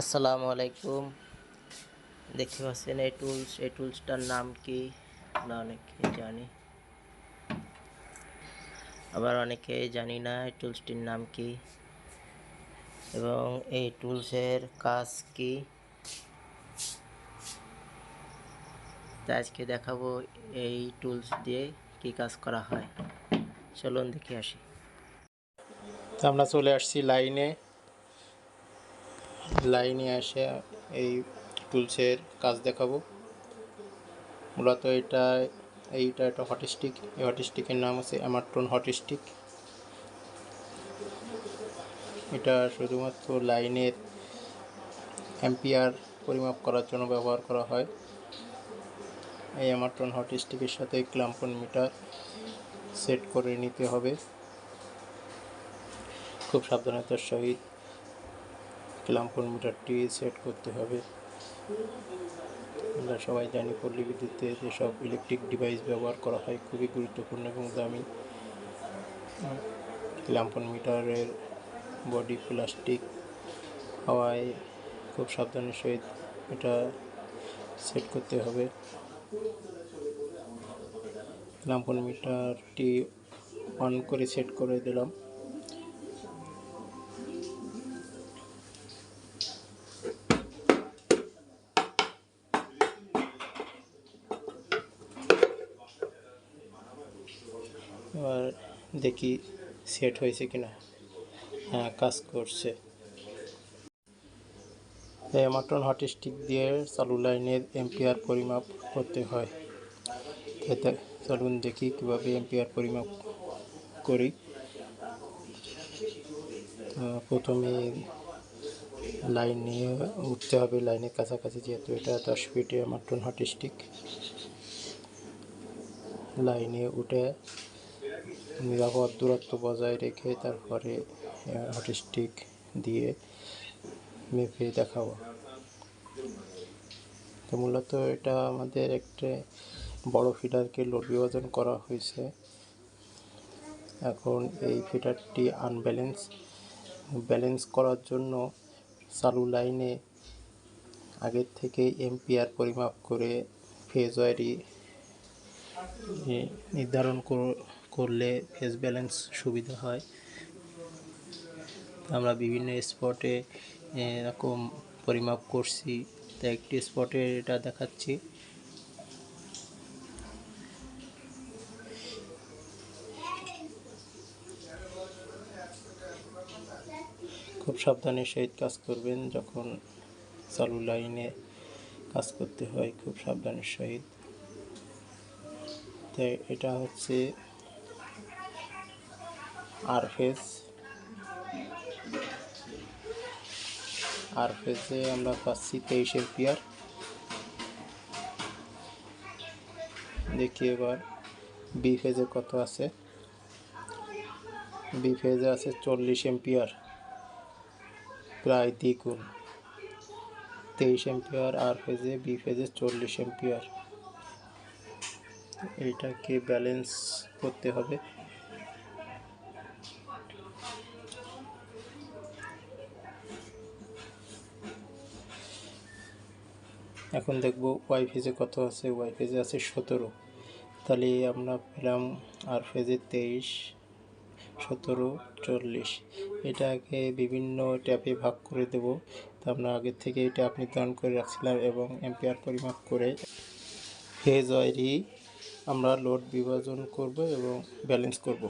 আসসালামু আলাইকুম। দেখতে পাচ্ছেন এই টুলস এই টুলসটার নাম কি? আমরা অনেকে জানি। আবার অনেকে জানি না এই টুলসটির নাম কি। এবং এই টুলসের কাজ কি? আজকে দেখাবো এই টুলস দিয়ে কি কাজ করা হয়। চলুন দেখে আসি। তো আমরা চলে আসছি লাইনে। লাইনে এসে এই টুলসের কাজ দেখাবো। মূলত এটা, এইটা একটা হটস্টিক এই হটস্টিকের নাম আছে অ্যামারটন হটস্টিক এটা শুধুমাত্র লাইনের অ্যাম্পিয়ার পরিমাপ করার জন্য ব্যবহার করা হয়। এই অ্যামারটন হটস্টিকের সাথে ক্লাম্পন মিটার সেট করে নিতে হবে। খুব সাবধানতার সহিত ক্লাম্পন মিটারটি সেট করতে হবে। আমরা সবাই জানি পল্লী বিদ্যুতে যেসব ইলেকট্রিক ডিভাইস ব্যবহার করা হয়, খুবই গুরুত্বপূর্ণ এবং দামি। ক্লাম্পন মিটারের বডি প্লাস্টিক হওয়ায় খুব সাবধানের সহিত এটা সেট করতে হবে। ক্লাম্পন মিটারটি অন করে সেট করে দিলাম। এবার দেখি সেট হয়েছে কিনা। হ্যাঁ কাজ করছে। মাটন হট স্টিক দিয়ে চালু লাইনের এম্পিয়ার পরিমাপ করতে হয়। চলুন দেখি কীভাবে এম্পিয়ার পরিমাপ করি। প্রথমে লাইন নিয়ে উঠতে হবে। লাইনের কাছাকাছি যেহেতু এটা দশ ফিটে মাটন হট স্টিক লাইনে উঠে নিরাপদ দূরত্ব বজায় রেখে তারপরে হটস্টিক দিয়ে মেপে দেখাবো। তো মূলত এটা আমাদের একটা বড় ফিডারকে লোড বিভাজন করা হয়েছে। এখন এই ফিডারটি আনব্যালেন্স ব্যালেন্স করার জন্য চালু লাইনে আগের থেকে এম্পিয়ার পরিমাপ করে ফেজ ওয়ারি নির্ধারণ কর- করলে ফেজ ব্যালেন্স সুবিধা হয়। আমরা বিভিন্ন স্পটে এরকম পরিমাপ করছি। তো একটি স্পটে এটা দেখাচ্ছি। খুব সাবধানের সহিত কাজ করবেন যখন চালু লাইনে কাজ করতে হয়, খুব সাবধানের সহিত তো এটা হচ্ছে আর ফেজ আর ফেজে আমরা পাচ্ছি তেইশ এম্পিয়ার দেখি এবার বি ফেজে কত আছে। বি ফেজে আছে চল্লিশ এম্পিয়ার। প্রায় দ্বিগুণ। তেইশ এম্পিয়ার আর ফেজে বি ফেজে চল্লিশ এম্পিয়ার। এইটাকে ব্যালেন্স করতে হবে। এখন দেখব ওয়াই ফেজে কত আছে? ওয়াই ফেজে আছে সতেরো। তাহলে আমরা পেলাম আর ফেজে তেইশ, সতেরো, চল্লিশ। এটাকে বিভিন্ন ট্যাপে ভাগ করে দেব। তা আমরা আগের থেকে এটা আপনি নির্ধারণ করে রাখছিলাম এবং এম্পিয়ার পরিমাপ করে ফেজ ওয়ারি আমরা লোড বিভাজন করব এবং ব্যালেন্স করব।